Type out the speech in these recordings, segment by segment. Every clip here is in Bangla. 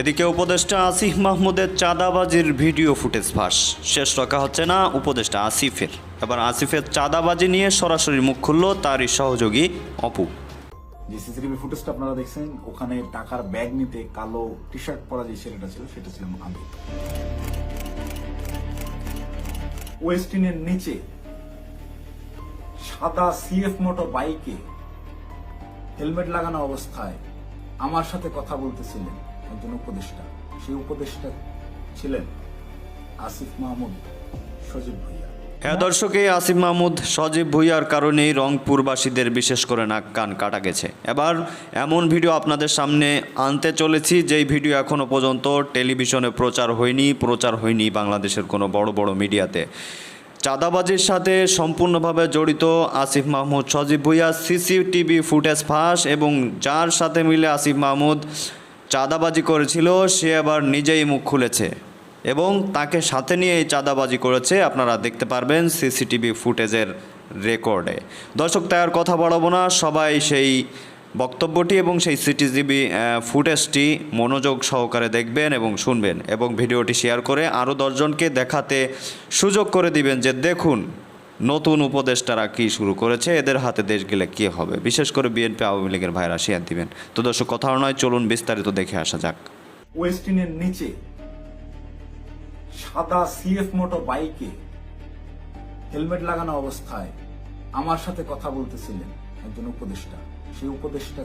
এদিকে উপদেষ্টা আসিফ মাহমুদের চাঁদাবাজির ভিডিও ফুটেজ ফাঁস। শেষ রক্ষা হচ্ছে না, উপদেষ্টা আসিফের। এবার আসিফের চাঁদাবাজি নিয়ে সরাসরি মুখ খুলল তারই সহযোগী অপু। যে সিসিটিভি ফুটেজটা আপনারা দেখছেন, ওখানে টাকার ব্যাগ নিতে কালো টি শার্ট পরা যে ছেলেটা ছিল, সেটা ছিলাম আমি ওয়েস্টিনের নিচে সাদা সিএফ মোটর বাইকে হেলমেট লাগানো অবস্থায় আমার সাথে কথা বলতেছিলেন। একজন উপদেষ্টা। সেই উপদেষ্টা ছিলেন আসিফ মাহমুদ সজীব ভুইয়া। হ্যাঁ দর্শক আসিফ মাহমুদ সজীব ভুইয়ার কারণেই রংপুরবাসীদের বিশেষ করে নাক কান কাটা গেছে। এবার এমন ভিডিও আপনাদের সামনে আনতে চলেছি, যেই ভিডিও এখনও পর্যন্ত টেলিভিশনে প্রচার হয়নি প্রচার হয়নি বাংলাদেশের কোনো বড় বড় মিডিয়াতে। চাঁদাবাজির সাথে সম্পূর্ণভাবে জড়িত আসিফ মাহমুদ সজীব ভুইয়া, সিসিটিভি ফুটেজ ফাঁস এবং যার সাথে মিলে আসিফ মাহমুদ চাঁদাবাজি করেছিল, সে আবার নিজেই মুখ খুলেছে। এবং তাকে সাথে নিয়ে এই চাঁদাবাজি করেছে, আপনারা দেখতে পারবেন সিসিটিভি ফুটেজের রেকর্ডে। দর্শক তাই আর কথা বাড়াবো না, সবাই সেই বক্তব্যটি এবং সেই সিটিজিবি ফুটেজটি মনোযোগ সহকারে দেখবেন এবং শুনবেন। এবং ভিডিওটি শেয়ার করে আরও দশজনকে দেখাতে সুযোগ করে দিবেন যে দেখুন নতুন উপদেষ্টারা কি শুরু করেছে? এদের হাতে দেশ গেলে কী হবে? বিশেষ করে বিএনপি, আওয়ামী লীগের ভাইরা শেয়ার দিবেন। তো দর্শক কথা নয়, চলুন বিস্তারিত দেখে আসা যাক। ওয়েস্টিনের নিচে সাদা সিএফ মোটর বাইকে হেলমেট লাগানো অবস্থায় আমার সাথে কথা বলতেছিলেন একজন উপদেষ্টা। সেই উপদেষ্টা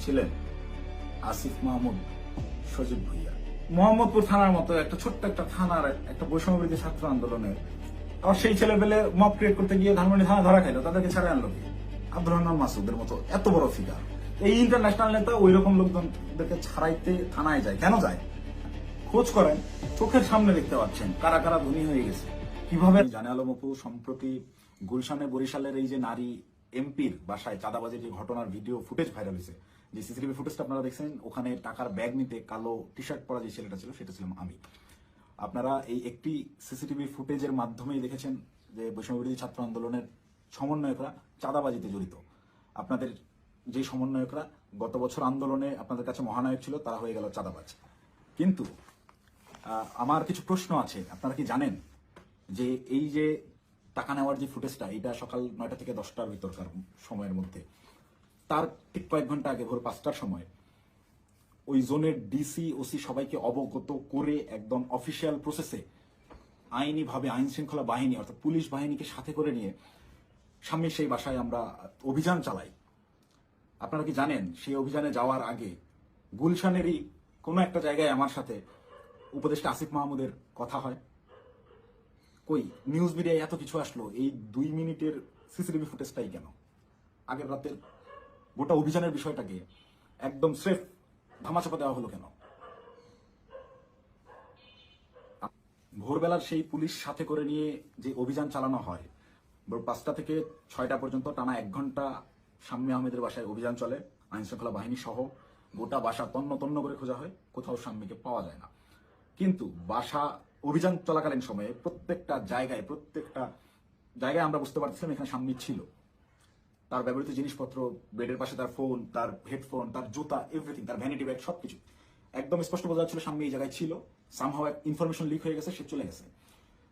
ছিলেন আসিফ মাহমুদ সজীব ভুইয়া। মোহাম্মদপুর থানার মতো একটা ছোট্ট একটা থানার একটা বৈষম্যবৃদ্ধি ছাত্র আন্দোলনের আর সেই ছেলে পেলে মব ক্রিয়েট করতে গিয়ে ধানমন্ডি থানা ধরা খাইলো, তাদেরকে ছাড়ে আনলো আব্দুর রহমান মাসুদের মতো, এত বড় ফিগার এই ইন্টারন্যাশনাল নেতা ওই রকম লোকজনদেরকে ছাড়াইতে থানায় যায়, কেন যায়? খোঁজ করেন, চোখের সামনে দেখতে পাচ্ছেন, কারা কারা ধনী হয়ে গেছে। কীভাবে? জানে আলম অপু সম্প্রতি গুলশানে বরিশালের এই যে নারী এমপির বাসায় চাঁদাবাজির যে ঘটনার ভিডিও ফুটেজ ভাইরাল হয়েছে, যে সিসিটিভি ফুটেজটা আপনারা দেখছেন, ওখানে টাকার ব্যাগ নিতে কালো টি শার্ট পরা যে ছেলেটা ছিল, সেটা ছিলাম আমি। আপনারা এই একটি সিসিটিভি ফুটেজের মাধ্যমেই দেখেছেন যে বৈষম্যবিরোধী ছাত্র আন্দোলনের সমন্বয়করা চাঁদাবাজিতে জড়িত। আপনাদের যে সমন্বয়করা গত বছর আন্দোলনে আপনাদের কাছে মহানায়ক ছিল, তারা হয়ে গেল চাঁদাবাজ। কিন্তু আমার কিছু প্রশ্ন আছে। আপনারা কি জানেন যে এই যে টাকা নেওয়ার যে ফুটেজটা, এটা সকাল নয়টা থেকে দশটার ভিতরকার সময়ের মধ্যে। তার ঠিক কয়েক ঘণ্টা আগে ভোর পাঁচটার সময় ওই জোনের ডিসি ওসি সবাইকে অবগত করে একদম অফিসিয়াল প্রসেসে আইনিভাবে আইন শৃঙ্খলা বাহিনী, অর্থাৎ পুলিশ বাহিনীকে সাথে করে নিয়ে স্বামীর সেই বাসায় আমরা অভিযান চালাই। আপনারা কি জানেন, সেই অভিযানে যাওয়ার আগে গুলশানেরই কোনো একটা জায়গায় আমার সাথে উপদেষ্টা আসিফ মাহমুদের কথা হয়। কই নিউজ মিডিয়ায় এত কিছু আসলো, এই দুই মিনিটের সিসিটিভি ফুটেজটাই কেন? আগের রাতের গোটা অভিযানের বিষয়টাকে একদম স্রেফ ধামাচাপা দেওয়া হলো কেন? ভোরবেলার সেই পুলিশ সাথে করে নিয়ে যে অভিযান চালানো হয়, ভোর পাঁচটা থেকে ছয়টা পর্যন্ত টানা এক ঘণ্টা শাম্মী আহমেদের বাসায় অভিযান চলে আইন শৃঙ্খলা বাহিনী সহ গোটা বাসা তন্ন তন্ন করে খোঁজা হয়, কোথাও শাম্মীকে পাওয়া যায় না। কিন্তু বাসা অভিযান চলাকালীন সময়ে প্রত্যেকটা জায়গায় প্রত্যেকটা জায়গায় আমরা বুঝতে পারছিলাম এখানে শাম্মী ছিল। তার ব্যবহৃত জিনিসপত্র, বেডের পাশে তার ফোন তার হেডফোন তার জুতা এভরিথিং তার ভ্যানিটি ব্যাগ সবকিছু। একদম স্পষ্ট বোঝা যাচ্ছিল সামনে এই জায়গায় ছিল। সামহাও ইনফরমেশন লিক হয়ে গেছে, সে চলে গেছে।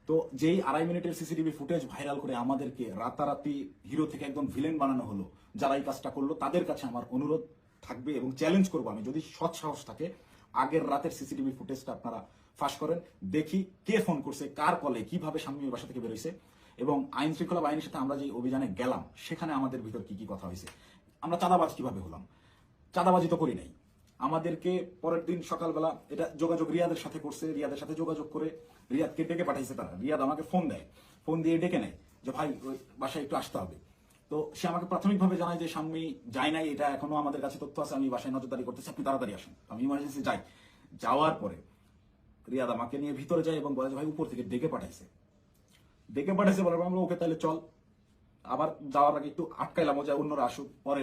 তো যেই আড়াই মিনিটের সিসিটিভি ফুটেজ ভাইরাল করে আমাদেরকে রাতারাতি হিরো থেকে একদম ভিলেন বানানো হলো, যারা এই কাজটা করল, তাদের কাছে আমার অনুরোধ থাকবে এবং চ্যালেঞ্জ করব আমি। যদি সৎ সাহস থাকে, আগের রাতের সিসিটিভি ফুটেজটা আপনারা ফাঁস করেন। দেখি কে ফোন করছে, কার কলে কীভাবে স্বামী ওই বাসা থেকে বেরোইছে। এবং আইন শৃঙ্খলা বাহিনীর সাথে আমরা যে অভিযানে গেলাম, সেখানে আমাদের ভিতর কি কি কথা হয়েছে? আমরা চাঁদাবাজ কীভাবে হলাম? চাঁদাবাজি তো করি নাই। আমাদেরকে পরের দিন সকালবেলা এটা যোগাযোগ রিয়াদের সাথে করছে, রিয়াদের সাথে যোগাযোগ করে রিয়াদকে ডেকে পাঠাইছে তারা। রিয়াদ আমাকে ফোন দেয়। ফোন দিয়ে ডেকে নেয় যে, ভাই, ওই বাসায় একটু আসতে হবে। তো সে আমাকে প্রাথমিকভাবে জানায় যে, স্বামী যায় নাই, এটা এখনও আমাদের কাছে তথ্য আছে, আমি বাসায় নজরদারি করতেছি, আপনি তাড়াতাড়ি আসেন। আমি ইমার্জেন্সি যাই। যাওয়ার পরে রিয়াদ আমাকে নিয়ে ভিতরে যায় এবং বলে ভাই, উপর থেকে ডেকে পাঠাইছে। ডেকে পাঠাইছে বলার আমরা, ওকে, তাহলে চল। আবার যাওয়ার আগে একটু আটকাইলাম যে অন্যরা আসুক। পরে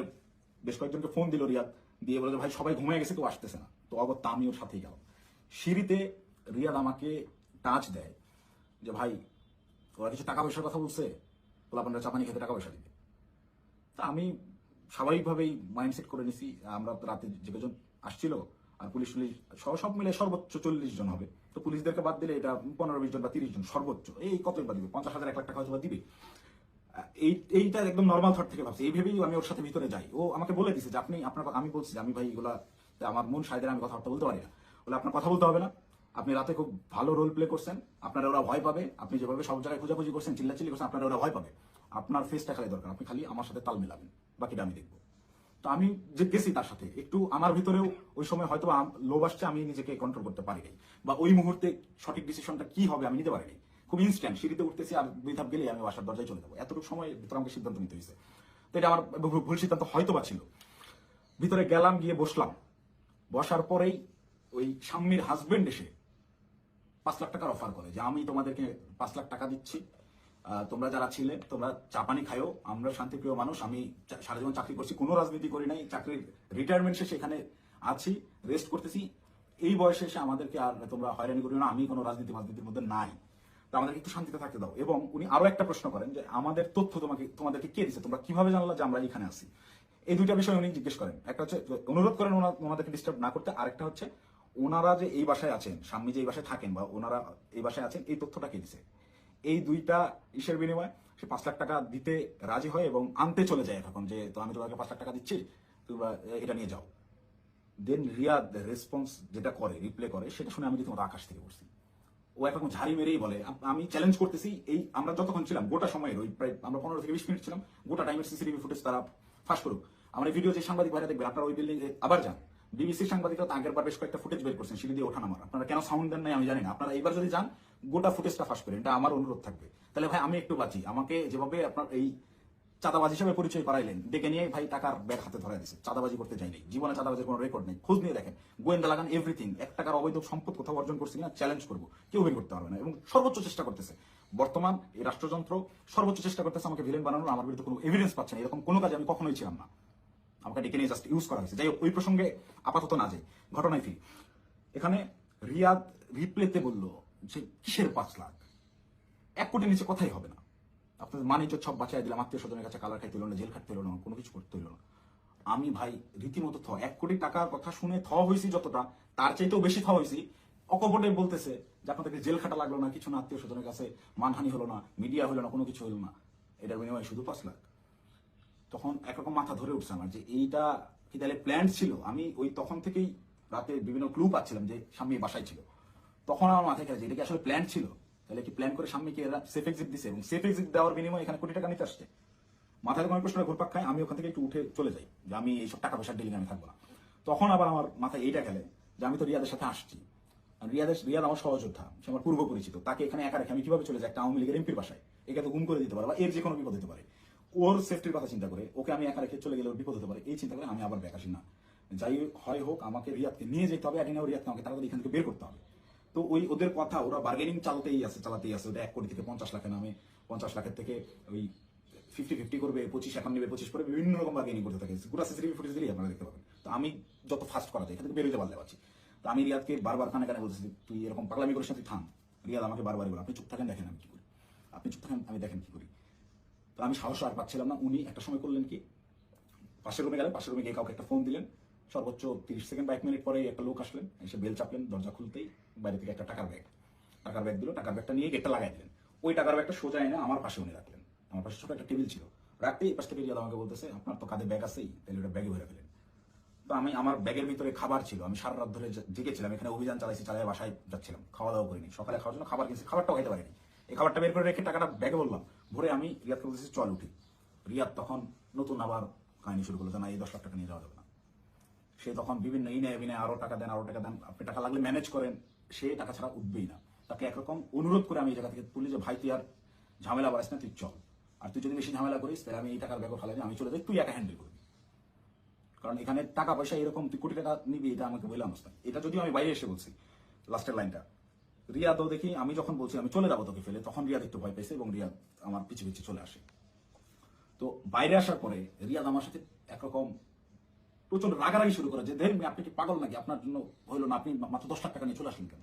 বেশ কয়েকজনকে ফোন দিল রিয়াদ। দিয়ে বলে ভাই, সবাই ঘুমিয়ে গেছে, কেউ আসতেছে না। তো অগত্যা আমি ওর সাথেই গেলাম। সিঁড়িতে রিয়াদ আমাকে টাচ দেয় যে, ভাই, ওরা কিছু টাকা পয়সার কথা বলছে? বলে আপনারা চাপানি খেতে টাকা পয়সা দিবে। তা আমি স্বাভাবিকভাবেই মাইন্ডসেট করে নিছি, আমরা রাতে যে কজন আসছিল, আর পুলিশ টুলিশ সব সব মিলে সর্বোচ্চ চল্লিশ জন হবে। তো পুলিশদেরকে বাদ দিলে এটা পনেরো, বিশ জন বা তিরিশ জন সর্বোচ্চ। এই কতই বা দিবে? পঞ্চাশ হাজার, এক লাখ টাকা হয়তো দিবে। এই, এইটা একদম নর্মাল থট থেকে ভাবছি। এই ভেবেই আমি ওর সাথে ভিতরে যাই। ও আমাকে বলে দিছে যে আপনি, আপনার আমি বলছি আমি ভাই এগুলা আমার মন সাইডে আমি কথাবার্তা বলতে পারি না। বলে, আপনার কথা বলতে হবে না। আপনি রাতে খুব ভালো রোল প্লে করছেন। আপনারা ওরা ভয় পাবে। আপনি যেভাবে সব জায়গায় খোঁজাখুঁজি করছেন, চিল্লাচিল্লি করছেন, আপনারা ওরা ভয় পাবে। আপনার ফেসটা খালি দরকার। আপনি খালি আমার সাথে তাল মেলাবেন। বাকিটা আমি দেখব। তো আমি যে গেছি তার সাথে, একটু আমার ভিতরেও ওই সময় হয়তো লোভ আসছে, আমি নিজেকে কন্ট্রোল করতে পারি নাই। বা ওই মুহূর্তে সঠিক ডিসিশনটা কি হবে আমি নিতে পারিনি খুব ইনস্ট্যান্ট সিঁড়িতে উঠতেছি আর দুই ধাপ গেলেই আমি বাসার দরজায় চলে যাব। এতটুকু সময় ভিতরে আমাকে সিদ্ধান্ত নিতে হয়েছে। তো এটা আমার ভুল সিদ্ধান্ত হয়তো বা ছিল। ভিতরে গেলাম, গিয়ে বসলাম। বসার পরেই ওই স্বামীর হাজবেন্ড এসে পাঁচ লাখ টাকার অফার করে যে, আমি তোমাদেরকে পাঁচ লাখ টাকা দিচ্ছি। তোমরা যারা ছিলে, তোমরা চা পানি খায়ো, আমরা শান্তিপ্রিয় মানুষ, আমি সারা জীবন চাকরি করছি, কোনো রাজনীতি করি নাই, চাকরির রিটায়ারমেন্ট শেষে এখানে আছি রেস্ট করতেছি। এই বয়সে এসে আমাদেরকে আর তোমরা হয়রানি করিও না, আমি কোনো রাজনীতি রাজনীতির মধ্যে নাই। তো আমাদেরকে একটু শান্তিতে থাকতে দাও। এবং উনি আরও একটা প্রশ্ন করেন যে, আমাদের তথ্য তোমাকে তোমাদেরকে কে দিচ্ছে তোমরা কীভাবে জানলা যে আমরা এখানে আছি? এই দুইটা বিষয় উনি জিজ্ঞেস করেন। একটা হচ্ছে, অনুরোধ করেন ওনা- ওনাদেরকে ডিস্টার্ব না করতে। আরেকটা হচ্ছে, ওনারা যে এই বাসায় আছেন, স্বামী যে এই বাসায় থাকেন বা ওনারা এই বাসায় আছেন, এই তথ্যটা কে দিছে? এই দুইটা ইসের বিনিময়ে সে পাঁচ লাখ টাকা দিতে রাজি হয় এবং আনতে চলে যায় এখন যে, তো আমি তোমাকে পাঁচ লাখ টাকা দিচ্ছি, তোমরা এটা নিয়ে যাও। দেন রিয়াদ রেসপন্স যেটা করে রিপ্লে করে, সেটা শুনে আমি রীতিমতো আকাশ থেকে পড়ছি। ও একরকম ঝাড়ি মেরেই বলে, আমি চ্যালেঞ্জ করতেছি এই, আমরা যতক্ষণ ছিলাম, গোটা সময়ের ওই প্রায়, আমরা পনেরো থেকে বিশ মিনিট ছিলাম, গোটা টাইমের সিসিটিভি ফুটেজ তারা ফাঁস করুক। আমার ভিডিও যে সাংবাদিক ভাইরা দেখবেন, আপনারা ওই বিল্ডিং আবার যান। বিবিসির সাংবাদিকরা তো আগের বার বেশ কয়েকটা ফুটেজ বের করছেন, সিঁড়ি দিয়ে ওঠা নামার আপনারা কেন সাউন্ড দেন নাই আমি জানি না। আপনারা এইবার যদি যান, গোটা ফুটেজটা ফাঁস করেন এটা আমার অনুরোধ থাকবে। তাহলে ভাই, আমি একটু বাঁচি আমাকে যেভাবে আপনার এই চাঁদাবাজ হিসেবে পরিচয় করাইলেন, ডেকে নিয়ে ভাই টাকার ব্যাগ হাতে ধরে দিছে। চাঁদাবাজি করতে যাই নাই। জীবনে চাঁদাবাজির কোনো রেকর্ড নেই। খোঁজ নিয়ে দেখেন। গোয়েন্দা লাগান এভরিথিং এক টাকার অবৈধ সম্পদ কোথাও অর্জন করছে কিনা চ্যালেঞ্জ করব। কেউ বের করতে পারবে না। এবং সর্বোচ্চ চেষ্টা করতেছে। বর্তমান এই রাষ্ট্রযন্ত্র সর্বোচ্চ চেষ্টা করতেছে আমাকে ভিলেন বানানোর। আমার বিরুদ্ধে কোনো এভিডেন্স পাচ্ছে না। এরকম কোনো কাজ আমি কখনোই ছিলাম না। আমাকে ডেকে নিয়ে জাস্ট ইউজ করা হয়েছে। যাই হোক, ওই প্রসঙ্গে আপাতত না যাই। ঘটনায় ফিরি। এখানে রিয়াদ রিপ্লেতে বলল যে, কিসের পাঁচ লাখ? এক কোটি নিচে কথাই হবে না। আপনাদের মানিজ্য সব বাঁচাই দিলাম, আত্মীয় স্বজনের কাছে কালার খাইতে হলো না, জেল খাটতে হলো না, কোনো কিছু করতে হলো না। আমি ভাই, রীতিমতো থ। এক কোটি টাকার কথা শুনে থ হয়েছি যতটা, তার চাইতেও বেশি থ হয়েছি অকপটে বলতেছে যে, আপনাদেরকে জেল খাটা লাগল না, কিছু না, আত্মীয় স্বজনের কাছে মানহানি হলো না, মিডিয়া হলো না, কোনো কিছু হলো না। এটার বিনিময়ে শুধু পাঁচ লাখ। তখন একরকম মাথা ধরে উঠছে আমার যে এইটা কি তাহলে প্ল্যান ছিল? আমি ওই তখন থেকেই রাতে বিভিন্ন ক্লু পাচ্ছিলাম যে স্বামী বাসায় ছিল। তখন আমার মাথায় খেলেছে এটা কি আসলে প্ল্যান ছিল? তাহলে কি প্ল্যান করে স্বামীকে এরা সেফ এক্সিট দিছে? এবং সেফ এক্সিট দেওয়ার বিনিময়ে এখানে কোটি টাকা নিতে আসছে। মাথায় যখন আমি প্রশ্নটা ঘুরপাক খাই, আমি ওখান থেকে একটু উঠে চলে যাই যে আমি এইসব টাকা পয়সার ডিলিং আমি থাকব না। তখন আবার আমার মাথায় এইটা খেলে যে আমি তো রিয়াদের সাথে আসছি। রিয়াদের, রিয়াদ আমার সহযোদ্ধা, সে আমার পূর্ব পরিচিত তাকে এখানে একা রেখে আমি কীভাবে চলে যাই? একটা আওয়ামী লীগের এমপির বাসায়। একে তো গুম করে দিতে পারে বা এর যে কোনো বিপদ হতে পারে। ওর সেফটির কথা চিন্তা করে, ওকে আমি একা রেখে চলে গেলে ওর বিপদ হতে পারে, এই চিন্তা করে আমি আবার আসি না। যাই হয় হোক, আমাকে রিয়াদকে নিয়ে যেতে হবে আগে না রিয়াদকে আমাকে তাড়াতাড়ি এখান থেকে বের করতে হবে। তো ওই ওদের কথা, ওরা বার্গেনিং চালাতেই আছে চালাতেই আছে ওটা এক কোটি থেকে পঞ্চাশ লাখের নামে, পঞ্চাশ লাখের থেকে ওই ফিফটি ফিফটি করবে, পঁচিশ এখন নেবে, পঁচিশ করে বিভিন্ন রকম বার্গেনিং করতে থাকে। পুরো সিসিটিভি ফুটেজ দিলেই আপনারা দেখতে পাবেন। তো আমি যত ফাস্ট করা যায় এখান থেকে বেরোতে পারলে পারছি। তো আমি রিয়াদকে বারবার কানে কানে বলতেছি, তুই এরকম পাগলামি করিস না, তুই থাম। রিয়াদ আমাকে বারবার বলে, আপনি চুপ থাকেন, দেখেন আমি কি করি। আপনি চুপ থাকেন, আমি দেখেন কি করি। আমি সাহস আর পাচ্ছিলাম না। উনি একটা সময় করলেন কি? পাশের রুমে গেলেন, পাশের রুমে গিয়ে কাউকে একটা ফোন দিলেন। সর্বোচ্চ তিরিশ সেকেন্ড বা এক মিনিট পরে একটা লোক আসলেন, এসে বেল চাপলেন, দরজা খুলতেই বাইরে থেকে একটা টাকার ব্যাগ টাকার ব্যাগ দিল, টাকার ব্যাগটা নিয়ে গেটটা লাগাই দিলেন। ওই টাকার ব্যাগটা সোজা এনে আমার পাশে উনি রাখলেন। আমার পাশে ছোট একটা টেবিল ছিল। রাখতেই পাশ থেকে রিয়াদ আমাকে বলতেছে, আপনার তো কাঁধে ব্যাগ আছেই, তাহলে ওটা ব্যাগে ভরে ফেলেন। তো আমি আমার ব্যাগের ভিতরে খাবার ছিল। আমি সারা রাত ধরে জেগেছিলাম, এখানে অভিযান চালাইছি চালাই বাসায় যাচ্ছিলাম খাওয়া দাওয়া করিনি। সকালে খাওয়ার জন্য খাবার কিনছি, খাবারটাও খাইতে পারিনি। এই খাবারটা বের করে রেখে টাকাটা ব্যাগে বললাম। ভরে আমি রিয়াদকে বলতেছি, চল উঠি। রিয়াদ তখন নতুন আবার কাহিনী শুরু করল না, এই দশ লাখ টাকা নিয়ে যাওয়া যাবে না। সে তখন বিভিন্ন ইনে বিনে আরও টাকা দেন, আরও টাকা দেন, আপনি টাকা লাগলে ম্যানেজ করেন, সে টাকা ছাড়া উঠবেই না। তাকে একরকম অনুরোধ করে আমি এই জায়গা থেকে তুলি যে, ভাই, তুই আর ঝামেলা বাড়াস না, তুই চল। আর তুই যদি বেশি ঝামেলা করিস, তাহলে আমি এই টাকার ব্যাপার ফেলে আমি চলে যাই, তুই একা হ্যান্ডেল করবি। কারণ এখানে টাকা পয়সা এরকম, তুই কোটি টাকা নিবি, এটা আমাকে বললাম এটা যদিও আমি বাইরে এসে বলছি লাস্টের লাইনটা রিয়াদও দেখি, আমি যখন বলছি, আমি চলে যাব তোকে ফেলে, তখন রিয়াদ একটু ভয় পেয়েছে এবং রিয়াদ আমার পিছু পিছু চলে আসে। তো বাইরে আসার পরে রিয়াদ আমার সাথে একরকম প্রচণ্ড রাগারাগি শুরু করে যে দেখেন আপনি কি পাগল নাকি? আপনার জন্য হইল না, আপনি মাত্র দশ লাখ টাকা নিয়ে চলে আসলেন কেন?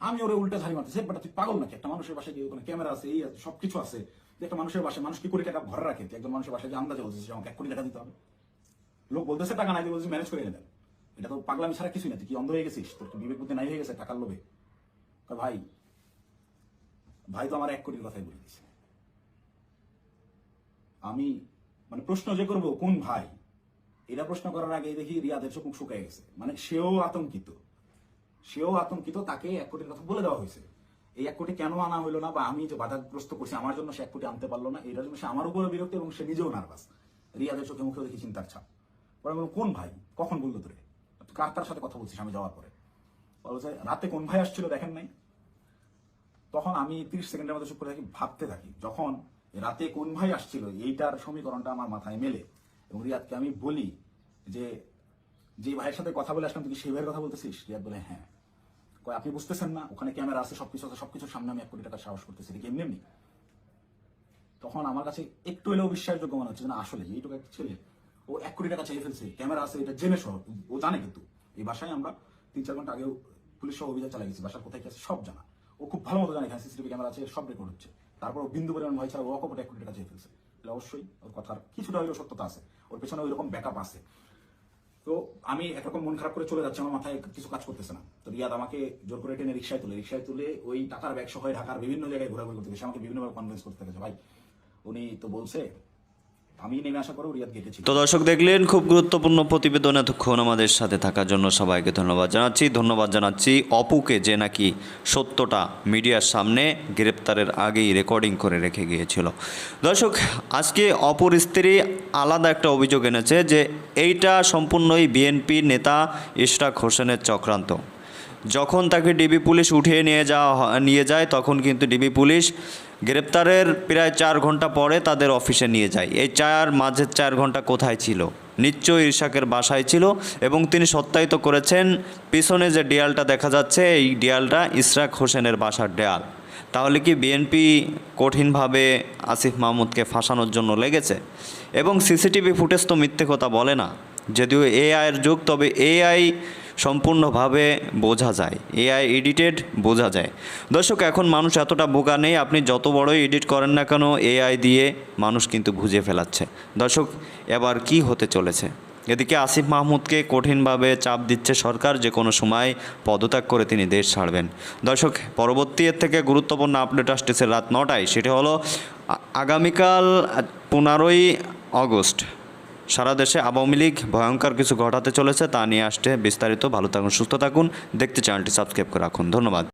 আমি ওরে উল্টা ঝাড়ি মারতেছি বাট, তুই পাগল নাকি? একটা মানুষের বাসায় গিয়ে ওখানে ক্যামেরা আছে, এই আছে, সবকিছু আছে। একটা মানুষের বাসায়, মানুষ কি কোটি টাকা ঘরে রাখে? একজন মানুষের বাসায় যে আন্দাজে বলতেছে যে, আমাকে এক কোটি টাকা দিতে হবে? লোক বলতেছে, টাকা নাই বলছে ম্যানেজ করে এনে দেন। এটা তো পাগলামি ছাড়া কিছুই না, তুই কি অন্ধ হয়ে গেছিস? তোর বিবেক বুদ্ধি নাই হয়ে গেছে, টাকার লোভে? ভাই ভাই তো আমার এক কোটির কথাই বলে দিছে আমি মানে প্রশ্ন যে করব, কোন ভাই? এটা প্রশ্ন করার আগে দেখি রিয়াদের চোখ শুকায় গেছে। মানে সেও আতঙ্কিত। সেও আতঙ্কিত, তাকে এক কোটির কথা বলে দেওয়া হয়েছে। এই এক কোটি কেন আনা হলো না বা আমি যে বাধাগ্রস্ত করছি, আমার জন্য সে এক কোটি আনতে পারল না, এটার জন্য সে আমার উপরে বিরক্ত এবং সে নিজেও নার্ভাস। রিয়াদের চোখে মুখে দেখি চিন্তার ছাপ। পরে কোন ভাই? কখন বলল তোরে? কার তার সাথে কথা বলছিস? আমি যাওয়ার পরে। বলছে রাতে কোন ভাই আসছিল দেখেন নাই? তখন আমি তিরিশ সেকেন্ডের মতো চুপ করে থাকি, ভাবতে থাকি, যখন রাতে কোন ভাই আসছিল, এইটার সমীকরণটা আমার মাথায় মেলে এবং রিয়াদকে আমি বলি যে যে ভাইয়ের সাথে কথা বলে আসলাম, তুই সেই ভাইয়ের কথা বলতেছিস? রিয়াদ বলে হ্যাঁ। কয়, আপনি বুঝতেছেন না? ওখানে ক্যামেরা আছে, সবকিছু আছে, সবকিছুর সামনে আমি এক কোটি টাকা সাহস করতেছি, এটা এমনি এমনি? তখন আমার কাছে একটু হলেও বিশ্বাসযোগ্য মনে হচ্ছে না, আসলে এইটুকু একটা ছেলে, ও এক কোটি টাকা চেয়ে ফেলছে, ক্যামেরা আছে, এটা জেনে সহ, ও জানে কিন্তু। এই বাসায় আমরা তিন চার ঘণ্টা আগেও পুলিশ সহ অভিযান চালাই গেছি, বাসার কোথায় কি আছে সব জানা। ও খুব ভালো মতো জানে সিসিটিভি ক্যামেরা আছে, সব রেকর্ড হচ্ছে। তারপর ও বিন্দু পরিমাণ ভয় ছাড়া ও অকপটে এক কোটি চেয়ে ফেলছে। তাহলে অবশ্যই ওর কথার কিছুটা হলেও সত্যতা আছে। ওর পেছনে ওই রকম ব্যাকআপ আছে। তো আমি একরকম মন খারাপ করে চলে যাচ্ছি, আমার মাথায় কিছু কাজ করতেছে না। তো রিয়াদ আমাকে জোর করে টেনে রিক্সায় তুলে রিক্সায় তুলে ওই টাকার ব্যাগ সহ ঢাকার বিভিন্ন জায়গায় ঘোরাঘুরি করতে গেছে, আমাকে বিভিন্নভাবে কনভিন্স করতে গেছে। ভাই, উনি তো বলছে আমি তো দর্শক দেখলেন, খুব গুরুত্বপূর্ণ প্রতিবেদন এতক্ষণ আমাদের সাথে থাকার জন্য সবাইকে ধন্যবাদ জানাচ্ছি। ধন্যবাদ জানাচ্ছি অপুকে যে নাকি সত্যটা মিডিয়ার সামনে গ্রেপ্তারের আগেই রেকর্ডিং করে রেখে গিয়েছিল। দর্শক, আজকে অপুর স্ত্রী আলাদা একটা অভিযোগ এনেছে যে এইটা সম্পূর্ণই বিএনপি নেতা ইশরাক হোসেনের চক্রান্ত। যখন তাকে ডিবি পুলিশ উঠিয়ে নিয়ে যাওয়া নিয়ে যায়, তখন কিন্তু ডিবি পুলিশ গ্রেপ্তারের প্রায় চার ঘণ্টা পরে তাদের অফিসে নিয়ে যায়। এই চার, মাঝের চার ঘণ্টা কোথায় ছিল? নিশ্চয়ই ইরশাকের বাসায় ছিল এবং তিনি সত্যায়িত করেছেন, পিছনে যে ডিয়ালটা দেখা যাচ্ছে, এই ডিয়ালটা ইশরাক হোসেনের বাসার দেয়াল। তাহলে কি বিএনপি কঠিনভাবে আসিফ মাহমুদকে ফাঁসানোর জন্য লেগেছে? এবং সিসিটিভি ফুটেজ তো মিথ্যে কথা বলে না। যদিও এআইয়ের যুগ, তবে এআই সম্পূর্ণভাবে বোঝা যায় এআই এডিটেড বোঝা যায়। দর্শক, এখন মানুষ এতটা বোকা নেই, আপনি যত বড়ই এডিট করেন না কেন এআই দিয়ে মানুষ কিন্তু বুঝে ফেলাচ্ছে। দর্শক, এবার কি হতে চলেছে? এদিকে আসিফ মাহমুদকে কঠিনভাবে চাপ দিচ্ছে সরকার, যে কোনো সময় পদত্যাগ করে তিনি দেশ ছাড়বেন। দর্শক, পরবর্তী এর থেকে গুরুত্বপূর্ণ আপডেট আসতেছে রাত নটায়, সেটি হলো আগামীকাল পনেরোই অগস্ট সারা দেশে আওয়ামী লীগ ভয়ঙ্কর কিছু ঘটাতে চলেছে তা নিয়ে আসতে বিস্তারিত। ভালো থাকুন, সুস্থ থাকুন। দেখতে চ্যানেলটি সাবস্ক্রাইব করে রাখুন। ধন্যবাদ।